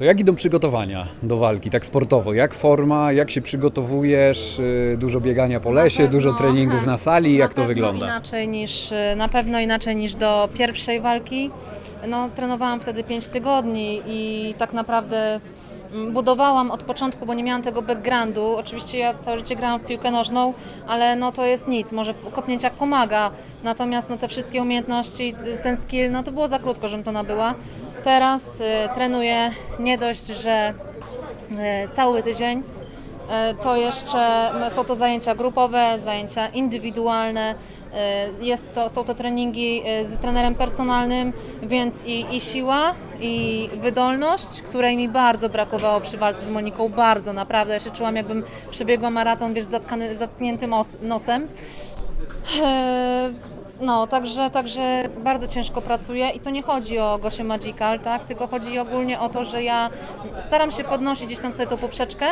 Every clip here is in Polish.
To jak idą przygotowania do walki, tak sportowo? Jak forma, jak się przygotowujesz? Yy, Dużo biegania po lesie, pewno, dużo treningów na sali, jak na to pewno wygląda? Inaczej niż, na pewno inaczej niż do pierwszej walki. No, trenowałam wtedy 5 tygodni i tak naprawdę budowałam od początku, bo nie miałam tego backgroundu. Oczywiście ja całe życie grałam w piłkę nożną, ale no to jest nic, może w kopnięciach pomaga. Natomiast no, te wszystkie umiejętności, ten skill, no to było za krótko, żebym to nabyła. Teraz y, trenuję nie dość, że y, cały tydzień, To jeszcze są to zajęcia grupowe, zajęcia indywidualne. e, Jest to, są to treningi e, z trenerem personalnym, więc i, i siła, i wydolność, której mi bardzo brakowało przy walce z Moniką, bardzo naprawdę. Ja się czułam jakbym przebiegła maraton, wiesz, zatkany, zatkniętym os- nosem. No, także, także bardzo ciężko pracuję i to nie chodzi o Gosię Magical, tak? tylko chodzi ogólnie o to, że ja staram się podnosić gdzieś tam sobie tą poprzeczkę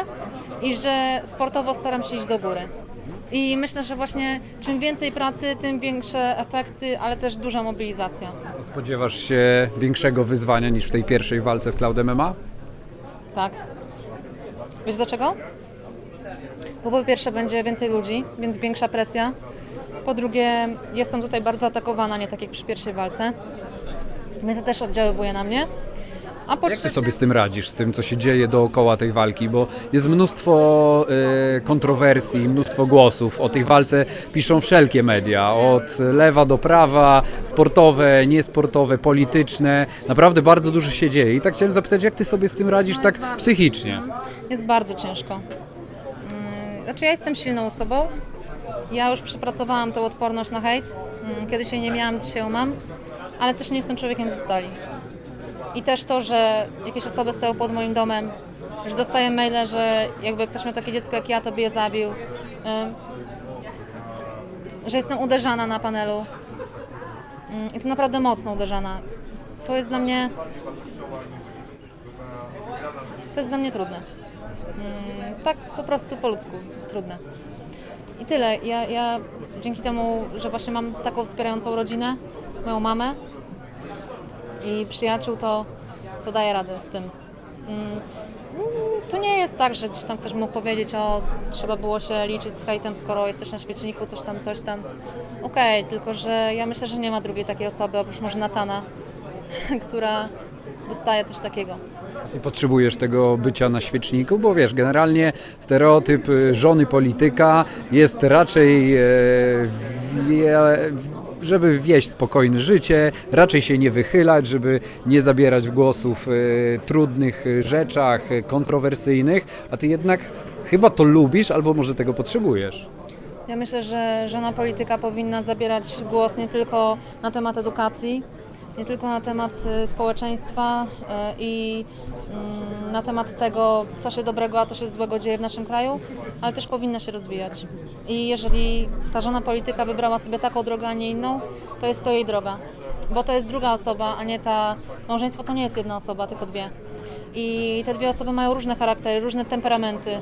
i że sportowo staram się iść do góry. I myślę, że właśnie czym więcej pracy, tym większe efekty, ale też duża mobilizacja. Spodziewasz się większego wyzwania niż w tej pierwszej walce w Cloud MMA? Tak. Wiesz dlaczego? Bo po pierwsze będzie więcej ludzi, więc większa presja. Po drugie, jestem tutaj bardzo atakowana, nie tak jak przy pierwszej walce. Więc to też oddziaływuje na mnie. A po Jak ty trzecie, sobie z tym radzisz, z tym co się dzieje dookoła tej walki? Bo jest mnóstwo e, kontrowersji, mnóstwo głosów. O tej walce piszą wszelkie media, od lewa do prawa, sportowe, niesportowe, polityczne. Naprawdę bardzo dużo się dzieje. I tak chciałem zapytać, jak ty sobie z tym radzisz tak psychicznie? jest bardzo ciężko. Mm, Znaczy ja jestem silną osobą. Ja już przepracowałam tą odporność na hejt. Mm, Kiedyś jej nie miałam, dzisiaj ją mam. Ale też nie jestem człowiekiem ze stali. I też to, że jakieś osoby stoją pod moim domem, że dostaję maile, że jakby ktoś miał takie dziecko jak ja, to by je zabił. Że jestem uderzana na panelu. Ym, I to naprawdę mocno uderzana. To jest dla mnie... To jest dla mnie trudne. Mm, Tak po prostu po ludzku, trudne. I tyle. Ja, ja dzięki temu, że właśnie mam taką wspierającą rodzinę, moją mamę i przyjaciół, to, to daję radę z tym. Mm, To nie jest tak, że gdzieś tam ktoś mógł powiedzieć, o trzeba było się liczyć z hejtem, skoro jesteś na świeczniku, coś tam, coś tam. Okej, tylko że ja myślę, że nie ma drugiej takiej osoby, oprócz może Natana, która dostaje coś takiego. Ty potrzebujesz tego bycia na świeczniku, bo wiesz, generalnie stereotyp y, żony polityka jest raczej, e, żeby wieść spokojne życie, raczej się nie wychylać, żeby nie zabierać głosów w trudnych y, rzeczach, y, kontrowersyjnych, a ty jednak chyba to lubisz albo może tego potrzebujesz. Ja myślę, że żona polityka powinna zabierać głos nie tylko na temat edukacji, nie tylko na temat y, społeczeństwa y, i mm, na temat tego, co się dobrego, a co się złego dzieje w naszym kraju, ale też powinna się rozwijać. I jeżeli ta żona polityka wybrała sobie taką drogę, a nie inną, to jest to jej droga. Bo to jest druga osoba, a nie ta. Małżeństwo to nie jest jedna osoba, tylko dwie. I te dwie osoby mają różne charaktery, różne temperamenty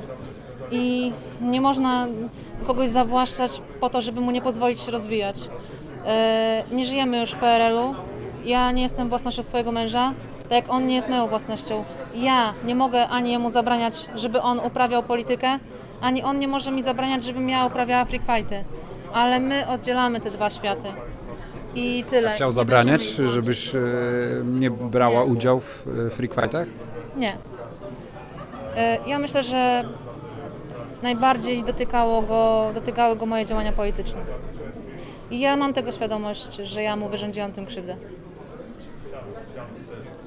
i nie można kogoś zawłaszczać po to, żeby mu nie pozwolić się rozwijać. E, Nie żyjemy już w PRL-u. Ja nie jestem własnością swojego męża, tak jak on nie jest moją własnością. Ja nie mogę ani jemu zabraniać, żeby on uprawiał politykę, ani on nie może mi zabraniać, żebym ja uprawiała freak fighty. Ale my oddzielamy te dwa światy. I tyle. Chciał Nie zabraniać, będziemy ich łączyć. żebyś e, nie brała Nie. udziału w e, freak fightach? Nie. E, Ja myślę, że najbardziej dotykało go, dotykały go moje działania polityczne. I ja mam tego świadomość, że ja mu wyrządziłam tym krzywdę. yalnız